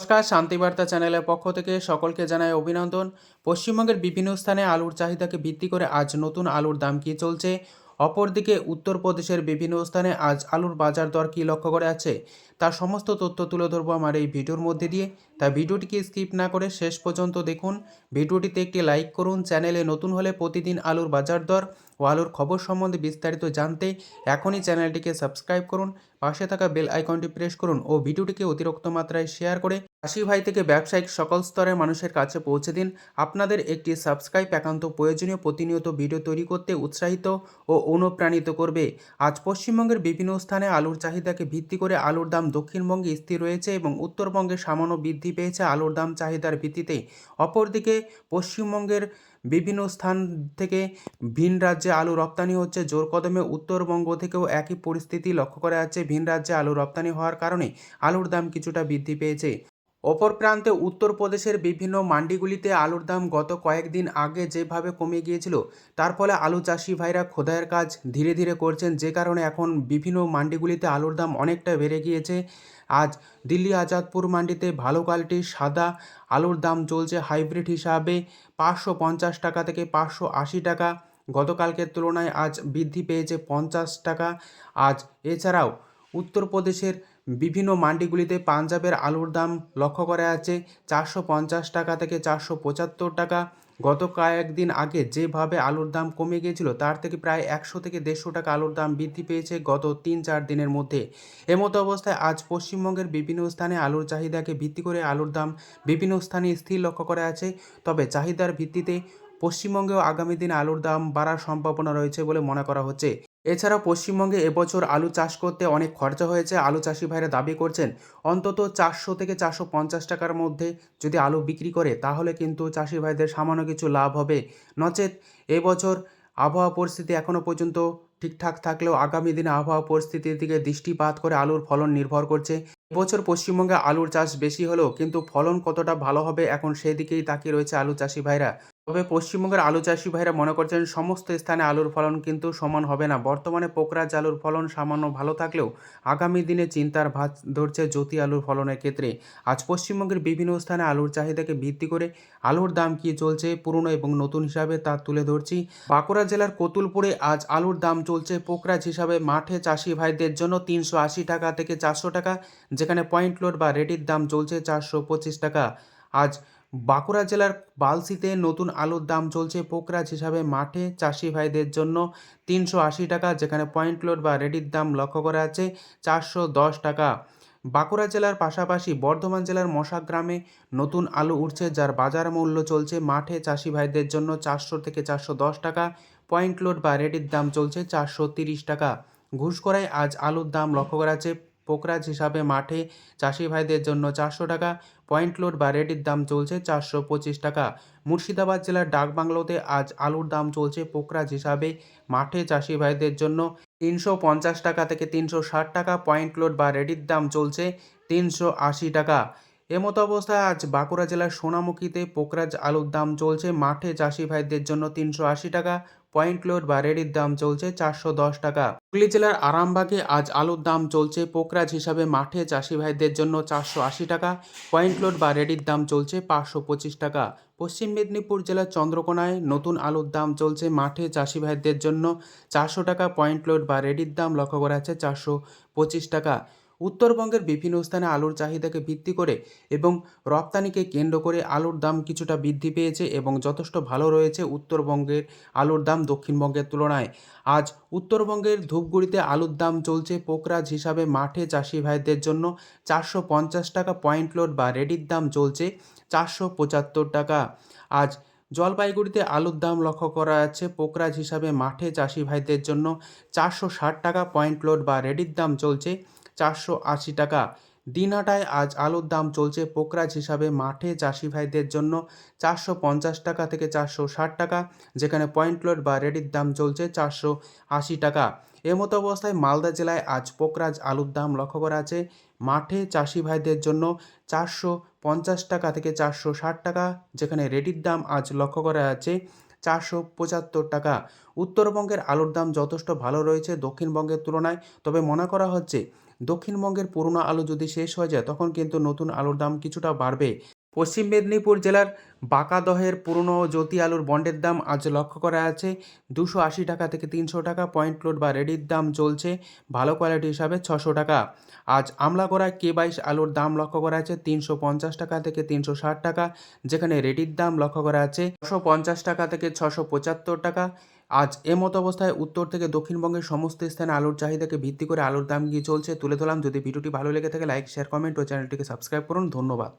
নমস্কার শান্তিবার্তা চ্যানেলের পক্ষ থেকে সকলকে জানাই অভিনন্দন। পশ্চিমবঙ্গের বিভিন্ন স্থানে আলুর চাহিদাকে ভিত্তি করে আজ নতুন আলুর দাম কী চলছে? অপরদিকে উত্তরপ্রদেশের বিভিন্ন স্থানে আজ আলুর বাজার দর কী লক্ষ্য করে আছে? তার সমস্ত তথ্য তুলে ধরবো আমার এই ভিডিওর মধ্যে দিয়ে। তাই ভিডিওটিকে স্কিপ না করে শেষ পর্যন্ত দেখুন। ভিডিওটিতে একটি লাইক করুন। চ্যানেলে নতুন হলে প্রতিদিন আলুর বাজার দর ও আলুর খবর সম্বন্ধে বিস্তারিত জানতে এখনই চ্যানেলটিকে সাবস্ক্রাইব করুন, পাশে থাকা বেল আইকনটি প্রেস করুন ও ভিডিওটিকে অতিরিক্ত মাত্রায় শেয়ার করে চাষি ভাই থেকে ব্যবসায়িক সকল স্তরের মানুষের কাছে পৌঁছে দিন। আপনাদের একটি সাবস্ক্রাইব একান্ত প্রয়োজনীয় প্রতিনিয়ত ভিডিও তৈরি করতে উৎসাহিত ও অনুপ্রাণিত করবে। আজ পশ্চিমবঙ্গের বিভিন্ন স্থানে আলুর চাহিদাকে ভিত্তি করে আলুর দাম দক্ষিণবঙ্গে স্থির রয়েছে এবং উত্তরবঙ্গে সামান্য বৃদ্ধি পেয়েছে আলুর দাম চাহিদার ভিত্তিতে। অপরদিকে পশ্চিমবঙ্গের বিভিন্ন স্থান থেকে ভিন রাজ্যে আলু রপ্তানি হচ্ছে। জোর কদমে উত্তরবঙ্গ থেকেও একই পরিস্থিতি লক্ষ্য করা যাচ্ছে। ভিন রাজ্যে আলু রপ্তানি হওয়ার কারণে আলুর দাম কিছুটা বৃদ্ধি পেয়েছে। অপর প্রান্তে উত্তরপ্রদেশের বিভিন্ন মান্ডিগুলিতে আলুর দাম গত কয়েকদিন আগে যেভাবে কমে গিয়েছিল, তার ফলে আলু চাষি ভাইরা খোদাইয়ের কাজ ধীরে ধীরে করছেন, যে কারণে এখন বিভিন্ন মান্ডিগুলিতে আলুর দাম অনেকটা বেড়ে গিয়েছে। আজ দিল্লি আজাদপুর মান্ডিতে ভালো কালটি সাদা আলুর দাম চলছে হাইব্রিড হিসাবে পাঁচশো পঞ্চাশ টাকা থেকে পাঁচশো আশি টাকা। গতকালকের তুলনায় আজ বৃদ্ধি পেয়েছে পঞ্চাশ টাকা। আজ এছাড়াও উত্তরপ্রদেশের বিভিন্ন মান্ডিগুলিতে পাঞ্জাবের আলুর দাম লক্ষ্য করা যাচ্ছে। চারশো পঞ্চাশ টাকা থেকে চারশো পঁচাত্তর টাকা। গত কয়েকদিন আগে যেভাবে আলুর দাম কমে গিয়েছিল, তার থেকে প্রায় একশো থেকে দেড়শো টাকা আলুর দাম বৃদ্ধি পেয়েছে গত তিন চার দিনের মধ্যে। এমতো অবস্থায় আজ পশ্চিমবঙ্গের বিভিন্ন স্থানে আলুর চাহিদাকে ভিত্তি করে আলুর দাম বিভিন্ন স্থানে স্থির লক্ষ্য করা আছে তবে চাহিদার ভিত্তিতে পশ্চিমবঙ্গেও আগামী দিনে আলুর দাম বাড়ার সম্ভাবনা রয়েছে বলে মনে করা হচ্ছে। এছাড়া পশ্চিমবঙ্গে এবছর আলু চাষ করতে অনেক খরচা হয়েছে। আলু চাষি ভাইরা দাবি করছেন, অন্তত চারশো থেকে চারশো পঞ্চাশ টাকার মধ্যে যদি আলু বিক্রি করে, তাহলে কিন্তু চাষি ভাইদের সামান্য কিছু লাভ হবে। নচেত এবছর আবহাওয়া পরিস্থিতি এখনও পর্যন্ত ঠিকঠাক থাকলেও আগামী দিনে আবহাওয়া পরিস্থিতির দিকে দৃষ্টিপাত করে আলুর ফলন নির্ভর করছে। এবছর পশ্চিমবঙ্গে আলুর চাষ বেশি হলেও কিন্তু ফলন কতটা ভালো হবে এখন সেদিকেই তাকিয়ে রয়েছে আলু চাষি ভাইরা। তবে পশ্চিমবঙ্গের আলু চাষি ভাইরা মনে করছেন সমস্ত স্থানে আলুর ফলন কিন্তু সমান হবে না। বর্তমানে পোকরাজ আলুর ফলন সামান্য ভালো থাকলেও আগামী দিনে চিন্তার ভাত ধরছে জ্যোতি আলুর ফলনের ক্ষেত্রে। আজ পশ্চিমবঙ্গের বিভিন্ন স্থানে আলুর চাহিদাকে ভিত্তি করে আলুর দাম কি চলছে পুরনো এবং নতুন হিসাবে তা তুলে ধরছি। বাঁকুড়া জেলার কতুলপুরে আজ আলুর দাম চলছে পোকরাজ হিসাবে। মাঠে চাষি ভাইদের জন্য তিনশো আশি টাকা থেকে চারশো টাকা, যেখানে পয়েন্ট লোড বা রেডির দাম চলছে চারশো পঁচিশ টাকা। আজ বাঁকুড়া জেলার বালসিতে নতুন আলুর দাম চলছে পোকরাজ হিসাবে। মাঠে চাষি ভাইদের জন্য তিনশো আশি টাকা, যেখানে পয়েন্ট লোড বা রেডির দাম লক্ষ্য করা আছে চারশো দশ টাকা। বাঁকুড়া জেলার পাশাপাশি বর্ধমান জেলার মশাগ্রামে নতুন আলু উঠছে, যার বাজার মূল্য চলছে মাঠে চাষি ভাইদের জন্য চারশো থেকে চারশো দশ টাকা। পয়েন্ট লোড বা রেডির দাম চলছে চারশো তিরিশ টাকা। ঘুষকরায় আজ আলুর দাম লক্ষ্য করা আছে পোকরাজ হিসাবে মাঠে চাষি ভাইদের জন্য চারশো টাকা, পয়েন্ট লোড বা রেডির দাম চলছে চারশো পঁচিশ টাকা। মুর্শিদাবাদ জেলার ডাকবাংলোতে আজ আলুর দাম চলছে পোকরাজ হিসাবে মাঠে চাষি ভাইদের জন্য তিনশো পঞ্চাশ টাকা থেকে তিনশো ষাট টাকা, পয়েন্ট লোড বা রেডির দাম চলছে তিনশো আশি টাকা। এমতো অবস্থায় আজ বাঁকুড়া জেলার সোনামুখীতে পোকরাজ আলুর দাম চলছে মাঠে চাষি ভাইদের জন্য তিনশো আশি টাকা পয়েন্ট লোড বা রেডির দাম চলছে চারশো দশ টাকা। হুগলি জেলার আরামবাগে আজ আলুর দাম চলছে পোকরাজ হিসাবে মাঠে চাষি ভাইদের জন্য চারশো আশি টাকা, পয়েন্ট লোড বা রেডির দাম চলছে পাঁচশো পঁচিশ টাকা। পশ্চিম মেদিনীপুর জেলার চন্দ্রকোনায় নতুন আলুর দাম চলছে মাঠে চাষি ভাইদের জন্য চারশো টাকা, পয়েন্ট লোড বা রেডির দাম লক্ষ্য করা যাচ্ছে চারশো পঁচিশ টাকা। উত্তরবঙ্গের বিভিন্ন স্থানে আলুর চাহিদাকে ভিত্তি করে এবং রপ্তানিকে কেন্দ্র করে আলুর দাম কিছুটা বৃদ্ধি পেয়েছে এবং যথেষ্ট ভালো রয়েছে উত্তরবঙ্গের আলুর দাম দক্ষিণবঙ্গের তুলনায়। আজ উত্তরবঙ্গের ধূপগুড়িতে আলুর দাম চলছে পোকরাজ হিসাবে মাঠে চাষি ভাইদের জন্য চারশো পঞ্চাশ টাকা পয়েন্ট লোড বা রেডির দাম চলছে চারশো পঁচাত্তর টাকা। আজ জলপাইগুড়িতে আলুর দাম লক্ষ্য করা যাচ্ছে পোকরাজ হিসাবে মাঠে চাষি ভাইদের জন্য চারশো ষাট টাকা পয়েন্ট লোড বা রেডির দাম চলছে চারশো আশি টাকা। দিনহাটায় আজ আলুর দাম চলছে পোকরাজ হিসাবে। মাঠে চাষি ভাইদের জন্য চারশো পঞ্চাশ টাকা থেকে চারশো ষাট টাকা, যেখানে পয়েন্ট লোড বা রেডির দাম চলছে চারশো আশি টাকা। এমতো অবস্থায় মালদা জেলায় আজ পোকরাজ আলুর দাম লক্ষ্য করা আছে। মাঠে চাষি ভাইদের জন্য চারশো পঞ্চাশ টাকা থেকে চারশো ষাট টাকা, যেখানে রেডির দাম আজ লক্ষ্য করা আছে চারশো পঁচাত্তর টাকা। উত্তরবঙ্গের আলুর দাম যথেষ্ট ভালো রয়েছে দক্ষিণবঙ্গের তুলনায়, তবে মনে করা হচ্ছে দক্ষিণবঙ্গের পুরনো আলু যদি শেষ হয়ে যায় তখন কিন্তু নতুন আলুর দাম কিছুটা বাড়বে। পশ্চিম মেদিনীপুর জেলার বাঁকাদহের পুরনো জ্যোতি আলুর বন্ডের দাম আজ লক্ষ্য করা আছে দুশো আশি টাকা থেকে তিনশো টাকা পয়েন্ট লোড বা রেডির দাম চলছে ভালো কোয়ালিটি হিসাবে ছশো টাকা। আজ আমলাগড়ায় কে বাইশ আলুর দাম লক্ষ্য করা আছে তিনশো পঞ্চাশ টাকা থেকে তিনশো ষাট টাকা, যেখানে রেডির দাম লক্ষ্য করা আছে ছশো পঞ্চাশ টাকা থেকে ছশো পঁচাত্তর টাকা। আজ এমতো অবস্থায় উত্তর থেকে দক্ষিণবঙ্গের সমস্ত স্থানে আলুর চাহিদাকে ভিত্তি করে আলুর দাম গিয়ে চলছে। তুলে ধরলাম। যদি ভিডিওটি ভালো লেগে থাকে, লাইক, শেয়ার, কমেন্ট ও চ্যানেলটিকে সাবস্ক্রাইব করুন। ধন্যবাদ।